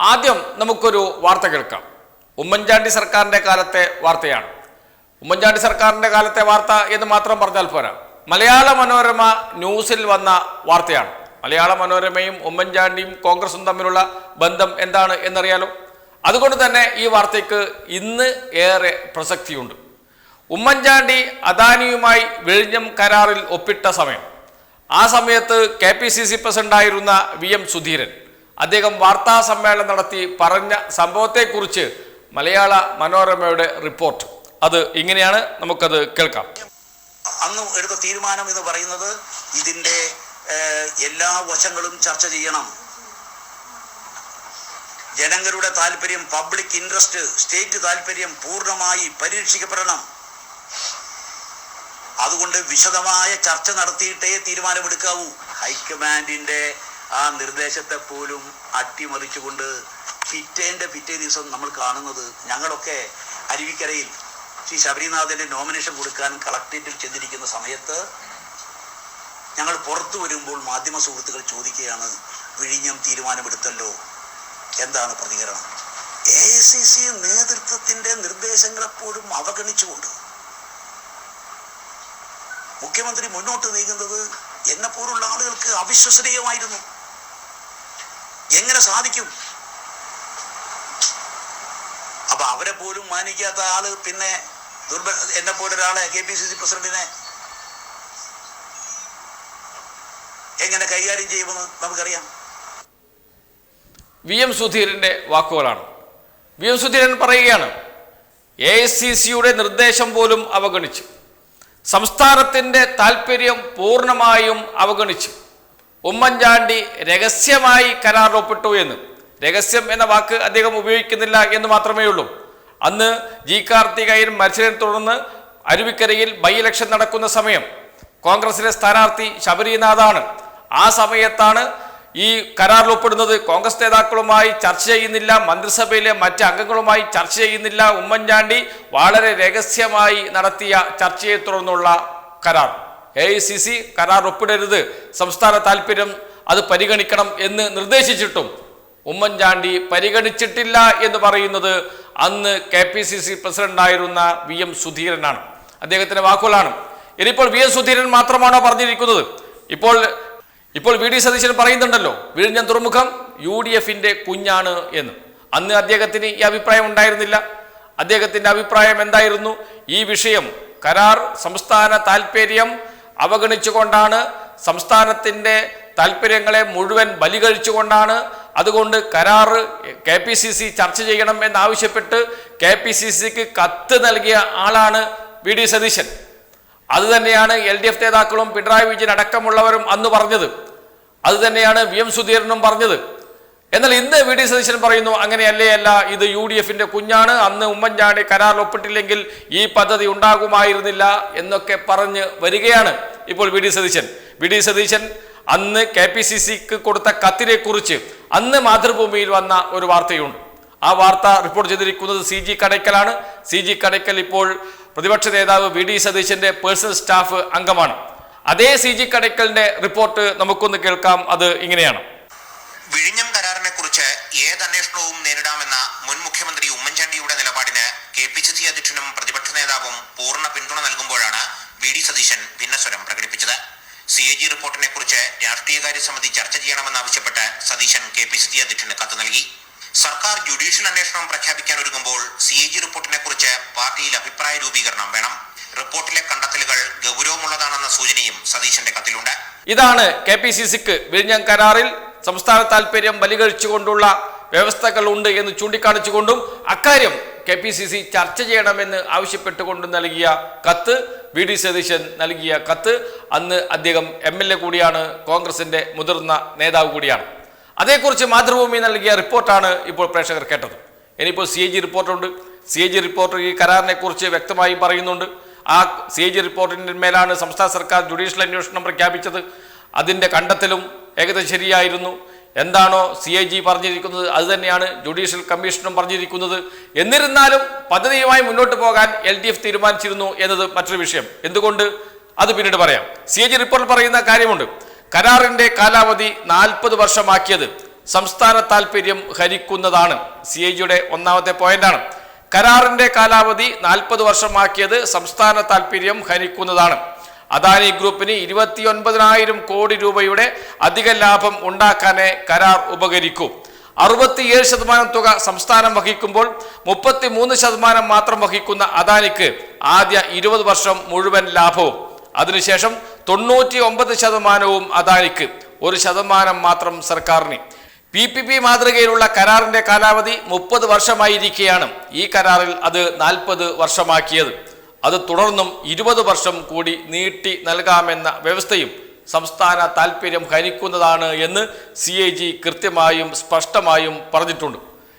ആദ്യം നമുക്കൊരു വാർത്ത കേൾക്കാം. ഉമ്മൻചാണ്ടി സർക്കാരിന്റെ കാലത്തെ വാർത്തയാണ്. ഉമ്മൻചാണ്ടി സർക്കാരിന്റെ കാലത്തെ വാർത്ത എന്ന് മാത്രം പറഞ്ഞാൽ പോരാ. മലയാള മനോരമ ന്യൂസിൽ വന്ന വാർത്തയാണ്. മലയാള മനോരമയും ഉമ്മൻചാണ്ടിയും കോൺഗ്രസും തമ്മിലുള്ള ബന്ധം എന്താണ് എന്നറിയാലോ? അതുകൊണ്ട് തന്നെ ഈ വാർത്തയ്ക്ക് ഇന്ന് ഏറെ പ്രസക്തിയുണ്ട്. ഉമ്മൻചാണ്ടി അദാനിയുമായി വിഴിഞ്ഞം കരാറിൽ ഒപ്പിട്ട സമയം. ആ സമയത്ത് കെ പി സി സി പ്രസിഡന്റായിരുന്ന വി എം സുധീരൻ. അദ്ദേഹം വാർത്താ സമ്മേളനം നടത്തി പറഞ്ഞ സംഭവത്തെക്കുറിച്ച് മലയാള മനോരമയുടെ റിപ്പോർട്ട്. അത് ഇങ്ങനെയാണ് നമുക്കത് കേൾക്കാം. അന്ന് എടുത്ത തീരുമാനം എന്ന് പറയുന്നത് ഇതിന്റെ എല്ലാ വശങ്ങളും ചർച്ച ചെയ്യണം. ജനങ്ങളുടെ താല്പര്യം പബ്ലിക് ഇൻട്രസ്റ്റ് സ്റ്റേറ്റ് താല്പര്യം പൂർണമായി പരീക്ഷിക്കപ്പെടണം അതുകൊണ്ട് വിശദമായ ചർച്ച നടത്തിയിട്ടേ തീരുമാനമെടുക്കാവൂ. ഹൈക്കമാൻഡിന്റെ ആ നിർദ്ദേശത്തെ പോലും അട്ടിമറിച്ചുകൊണ്ട് പിറ്റേന്റെ പിറ്റേ ദിവസം നമ്മൾ കാണുന്നത് ഞങ്ങളൊക്കെ അരുവിക്കരയിൽ ശ്രീ ശബരിനാഥന്റെ നോമിനേഷൻ കൊടുക്കാൻ കളക്ടറേറ്റിൽ ചെന്നിരിക്കുന്ന സമയത്ത് ഞങ്ങൾ പുറത്തു വരുമ്പോൾ മാധ്യമ സുഹൃത്തുക്കൾ ചോദിക്കുകയാണ് വിഴിഞ്ഞം തീരുമാനമെടുത്തല്ലോ? എന്താണ് പ്രതികരണം? എ സി സി നേതൃത്വത്തിന്റെ നിർദ്ദേശങ്ങളെപ്പോഴും അവഗണിച്ചുകൊണ്ട് മുഖ്യമന്ത്രി മുന്നോട്ട് നീങ്ങുന്നത് എന്നെ പോലുള്ള ആളുകൾക്ക് അവിശ്വസനീയമായിരുന്നു. എങ്ങനെ സാധിക്കും? അപ്പൊ അവരെ പോലും മാനിക്കാത്ത ആൾ പിന്നെ ദുർബ എന്നെ പോലെ ഒരാളെ കെ പി സി സി പ്രസിഡന്റിനെ എങ്ങനെ കൈകാര്യം ചെയ്യുമെന്ന് നമുക്കറിയാം. വി എം സുധീരന്റെ വാക്കുകളാണ്. വി എം സുധീരൻ പറയുകയാണ് എ ഐ സി സിയുടെ നിർദ്ദേശം പോലും അവഗണിച്ചു. സംസ്ഥാനത്തിന്റെ താല്പര്യം പൂർണമായും അവഗണിച്ചു. ഉമ്മൻചാണ്ടി രഹസ്യമായി കരാർ ഒപ്പിട്ടു എന്ന്. രഹസ്യം എന്ന വാക്ക് അദ്ദേഹം ഉപയോഗിക്കുന്നില്ല എന്ന് മാത്രമേ ഉള്ളൂ. അന്ന് ജി കാർത്തികയൻ മത്സരം തുടർന്ന് അരുവിക്കരയിൽ ബൈ ഇലക്ഷൻ നടക്കുന്ന സമയം കോൺഗ്രസിലെ സ്ഥാനാർത്ഥി ശബരിനാഥാണ്. ആ സമയത്താണ് ഈ കരാറിൽ ഒപ്പിടുന്നത് കോൺഗ്രസ് നേതാക്കളുമായി ചർച്ച ചെയ്യുന്നില്ല മന്ത്രിസഭയിലെ മറ്റ് അംഗങ്ങളുമായി ചർച്ച ചെയ്യുന്നില്ല. ഉമ്മൻചാണ്ടി വളരെ രഹസ്യമായി നടത്തിയ ചർച്ചയെ തുടർന്നുള്ള കരാർ. എ ഐ സി സി കരാർ ഒപ്പിടരുത്. സംസ്ഥാന താല്പര്യം അത് പരിഗണിക്കണം എന്ന് നിർദ്ദേശിച്ചിട്ടും ഉമ്മൻചാണ്ടി പരിഗണിച്ചിട്ടില്ല എന്ന് പറയുന്നത് അന്ന് കെ പി സി സി പ്രസിഡന്റായിരുന്ന വി എം സുധീരനാണ്. അദ്ദേഹത്തിന്റെ വാക്കുകളാണ്. ഇനിയിപ്പോൾ വി എം സുധീരൻ മാത്രമാണോ പറഞ്ഞിരിക്കുന്നത്? ഇപ്പോൾ ഇപ്പോൾ വി ഡി സതീശൻ പറയുന്നുണ്ടല്ലോ വിഴിഞ്ഞം തുറമുഖം യു ഡി എഫിന്റെ കുഞ്ഞാണ് എന്ന്. അന്ന് അദ്ദേഹത്തിന് ഈ അഭിപ്രായം ഉണ്ടായിരുന്നില്ല. അദ്ദേഹത്തിന്റെ അഭിപ്രായം എന്തായിരുന്നു? ഈ വിഷയം കരാർ സംസ്ഥാന താല്പര്യം അവഗണിച്ചുകൊണ്ടാണ് സംസ്ഥാനത്തിന്റെ താല്പര്യങ്ങളെ മുഴുവൻ ബലികഴിച്ചുകൊണ്ടാണ് അതുകൊണ്ട് കരാർ കെ പി സി സി ചർച്ച ചെയ്യണം എന്നാവശ്യപ്പെട്ട് കെ പി സി സിക്ക് കത്ത് നൽകിയ ആളാണ് വി ഡി സതീശൻ. അത് തന്നെയാണ് എൽ ഡി എഫ് നേതാക്കളും പിണറായി വിജയൻ അടക്കമുള്ളവരും അന്ന് പറഞ്ഞത്. അതുതന്നെയാണ് വി എം സുധീരനും പറഞ്ഞത്. എന്നാൽ ഇന്ന് വി ഡി സതീശൻ പറയുന്നു അങ്ങനെയല്ലേ അല്ല ഇത് യു ഡി എഫിന്റെ കുഞ്ഞാണ്. അന്ന് ഉമ്മൻചാണ്ടി കരാർ ഒപ്പിട്ടില്ലെങ്കിൽ ഈ പദ്ധതി ഉണ്ടാകുമായിരുന്നില്ല എന്നൊക്കെ പറഞ്ഞ് വരികയാണ് ഇപ്പോൾ V D Satheesan. V D Satheesan അന്ന് കെ പി സി സിക്ക് കൊടുത്ത കത്തിനെ കുറിച്ച് അന്ന് മാതൃഭൂമിയിൽ വന്ന ഒരു വാർത്തയുണ്ട്. ആ വാർത്ത റിപ്പോർട്ട് ചെയ്തിരിക്കുന്നത് സി ജി കടയ്ക്കലാണ്. സി ജി കടയ്ക്കൽ ഇപ്പോൾ പ്രതിപക്ഷ നേതാവ് വി ഡി സതീശന്റെ പേഴ്സണൽ സ്റ്റാഫ് അംഗമാണ്. അതേ സി ജി കടയ്ക്കലിന്റെ റിപ്പോർട്ട് നമുക്കൊന്ന് കേൾക്കാം. അത് ഇങ്ങനെയാണ്. വിഴിഞ്ഞം കുറിച്ച് ഏത് അന്വേഷണവും നേരിടാമെന്ന മുൻ മുഖ്യമന്ത്രി ഉമ്മൻചാണ്ടിയുടെ നിലപാടിന് കെ പി സി സി അധ്യക്ഷനും പ്രതിപക്ഷ നേതാവും പൂർണ പിന്തുണ നൽകുമ്പോഴാണ് വി ഡി സതീശൻ ഭിന്നസ്വരം പ്രകടിപ്പിച്ചത്. സി എ ജി റിപ്പോർട്ടിനെ കുറിച്ച് രാഷ്ട്രീയകാര്യ സമിതി ചർച്ച ചെയ്യണമെന്നാവശ്യപ്പെട്ട് Satheesan K P C C അധ്യക്ഷന് കത്ത് നൽകി. സർക്കാർ ജുഡീഷ്യൽ അന്വേഷണം പ്രഖ്യാപിക്കാൻ ഒരുങ്ങുമ്പോൾ സി എ ജി റിപ്പോർട്ടിനെ കുറിച്ച് പാർട്ടിയിൽ അഭിപ്രായ രൂപീകരണം വേണം. റിപ്പോർട്ടിലെ കണ്ടെത്തലുകൾ ഗൗരവമുള്ളതാണെന്ന സൂചനയും സതീശന്റെ കത്തിലുണ്ട്. ഇതാണ് കെ പി സി സിക്ക് വിഴിഞ്ഞം കരാറിൽ സംസ്ഥാന താല്പര്യം ബലികഴിച്ചുകൊണ്ടുള്ള വ്യവസ്ഥകൾ ഉണ്ട് എന്ന് ചൂണ്ടിക്കാണിച്ചുകൊണ്ടും അക്കാര്യം കെ പി സി സി ചർച്ച ചെയ്യണമെന്ന് ആവശ്യപ്പെട്ടുകൊണ്ട് നൽകിയ കത്ത് വി ഡി സതീശൻ നൽകിയ കത്ത്. അന്ന് അദ്ദേഹം എം എൽ എ കൂടിയാണ് കോൺഗ്രസിന്റെ മുതിർന്ന നേതാവ് കൂടിയാണ്. അതേക്കുറിച്ച് മാതൃഭൂമി നൽകിയ റിപ്പോർട്ടാണ് ഇപ്പോൾ പ്രേക്ഷകർ കേട്ടത്. ഇനിയിപ്പോൾ സി എ ജി റിപ്പോർട്ടുണ്ട്. സി എ ജി റിപ്പോർട്ട് ഈ കരാറിനെ കുറിച്ച് വ്യക്തമായും പറയുന്നുണ്ട്. ആ സി എ ജി റിപ്പോർട്ടിന്റെ മേലാണ് സംസ്ഥാന സർക്കാർ ജുഡീഷ്യൽ അന്വേഷണം പ്രഖ്യാപിച്ചത്. അതിന്റെ കണ്ടെത്തലും ഏകദേശം ശരിയായിരുന്നു. എന്താണോ സി എ ജി പറഞ്ഞിരിക്കുന്നത് അത് തന്നെയാണ് ജുഡീഷ്യൽ കമ്മീഷനും പറഞ്ഞിരിക്കുന്നത്. എന്നിരുന്നാലും പദ്ധതിയുമായി മുന്നോട്ട് പോകാൻ എൽ ഡി എഫ് തീരുമാനിച്ചിരുന്നു എന്നത് മറ്റൊരു വിഷയം. എന്തുകൊണ്ട്? അത് പിന്നീട് പറയാം. സി എ ജി റിപ്പോർട്ടിൽ പറയുന്ന കാര്യമുണ്ട്. കരാറിന്റെ കാലാവധി നാൽപ്പത് വർഷമാക്കിയത് സംസ്ഥാന താൽപര്യം ഹരിക്കുന്നതാണ്. സി ഐ ജിയുടെ ഒന്നാമത്തെ പോയിന്റാണ്. കരാറിന്റെ കാലാവധി നാൽപ്പത് വർഷമാക്കിയത് സംസ്ഥാന താൽപര്യം ഹരിക്കുന്നതാണ്. അദാനി ഗ്രൂപ്പിന് ഇരുപത്തിയൊൻപതിനായിരം കോടി രൂപയുടെ അധിക ലാഭം ഉണ്ടാക്കാനേ കരാർ ഉപകരിക്കൂ. അറുപത്തിയേഴ് ശതമാനം തുക സംസ്ഥാനം വഹിക്കുമ്പോൾ മുപ്പത്തി മൂന്ന് ശതമാനം മാത്രം വഹിക്കുന്ന അദാനിക്ക് ആദ്യ ഇരുപത് വർഷം മുഴുവൻ ലാഭവും. അതിനുശേഷം തൊണ്ണൂറ്റി ഒമ്പത് ശതമാനവും അദാനിക്ക് ഒരു ശതമാനം മാത്രം സർക്കാരിന്. പി പി പി മാതൃകയിലുള്ള കരാറിന്റെ കാലാവധി മുപ്പത് വർഷമായിരിക്കെയാണ് ഈ കരാറിൽ അത് നാൽപ്പത് വർഷമാക്കിയത്. അത് തുടർന്നും ഇരുപത് വർഷം കൂടി നീട്ടി നൽകാമെന്ന വ്യവസ്ഥയും സംസ്ഥാന താൽപ്പര്യം ഹനിക്കുന്നതാണ് എന്ന് സി എ ജി കൃത്യമായും സ്പഷ്ടമായും പറഞ്ഞിട്ടുണ്ട്.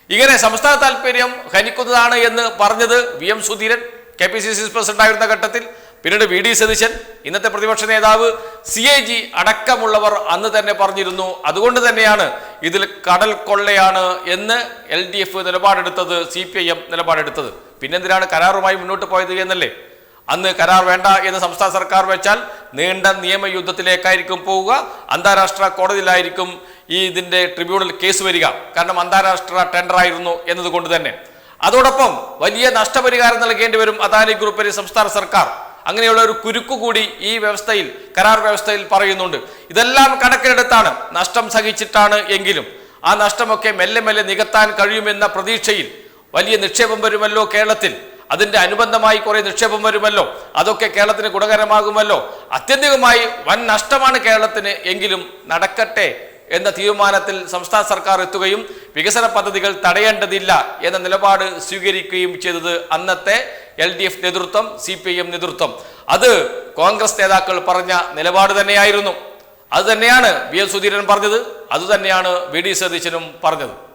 ഇങ്ങനെ സംസ്ഥാന താൽപ്പര്യം ഹനിക്കുന്നതാണ് എന്ന് പറഞ്ഞത് V M Sudheeran K P C C president ആയിരുന്ന ഘട്ടത്തിൽ പിന്നീട് വി ഡി സതീശൻ ഇന്നത്തെ പ്രതിപക്ഷ നേതാവ് സി എ ജി അടക്കമുള്ളവർ അന്ന് തന്നെ പറഞ്ഞിരുന്നു. അതുകൊണ്ട് തന്നെയാണ് ഇതിൽ കടൽ കൊള്ളയാണ് എന്ന് എൽ ഡി എഫ് നിലപാടെടുത്തത് സി പി ഐ എം നിലപാടെടുത്തത്. പിന്നെന്തിനാണ് കരാറുമായി മുന്നോട്ട് പോയത് എന്നല്ലേ? അന്ന് കരാർ വേണ്ട എന്ന് സംസ്ഥാന സർക്കാർ വെച്ചാൽ നീണ്ട നിയമയുദ്ധത്തിലേക്കായിരിക്കും പോവുക. അന്താരാഷ്ട്ര കോടതിയിലായിരിക്കും ഈ ഇതിന്റെ ട്രിബ്യൂണൽ കേസ് വരിക. കാരണം അന്താരാഷ്ട്ര ടെൻഡർ ആയിരുന്നു എന്നതുകൊണ്ട് തന്നെ. അതോടൊപ്പം വലിയ നഷ്ടപരിഹാരം നൽകേണ്ടി വരും അദാനി ഗ്രൂപ്പിന് സംസ്ഥാന സർക്കാർ. അങ്ങനെയുള്ള ഒരു കുരുക്കു കൂടി ഈ വ്യവസ്ഥയിൽ കരാർ വ്യവസ്ഥയിൽ പറയുന്നുണ്ട്. ഇതെല്ലാം കണക്കിലെടുത്താണ്. നഷ്ടം സഹിച്ചിട്ടാണ് എങ്കിലും. ആ നഷ്ടമൊക്കെ മെല്ലെ മെല്ലെ നികത്താൻ കഴിയുമെന്ന പ്രതീക്ഷയിൽ വലിയ നിക്ഷേപം വരുമല്ലോ കേരളത്തിൽ. അതിന്റെ അനുബന്ധമായി കുറെ നിക്ഷേപം വരുമല്ലോ. അതൊക്കെ കേരളത്തിന് ഗുണകരമാകുമല്ലോ. അത്യന്തികമായി വൻ നഷ്ടമാണ് കേരളത്തിന് എങ്കിലും നടക്കട്ടെ എന്ന തീരുമാനത്തിൽ സംസ്ഥാന സർക്കാർ എത്തുകയും വികസന പദ്ധതികൾ തടയേണ്ടതില്ല എന്ന നിലപാട് സ്വീകരിക്കുകയും ചെയ്തത് അന്നത്തെ എൽ ഡി എഫ് നേതൃത്വം സി പി എം നേതൃത്വം. അത് കോൺഗ്രസ് നേതാക്കൾ പറഞ്ഞ നിലപാട് തന്നെയായിരുന്നു. അത് തന്നെയാണ് വി എൽ സുധീരൻ പറഞ്ഞത്. അതുതന്നെയാണ് വി ഡി സതീശനും പറഞ്ഞത്.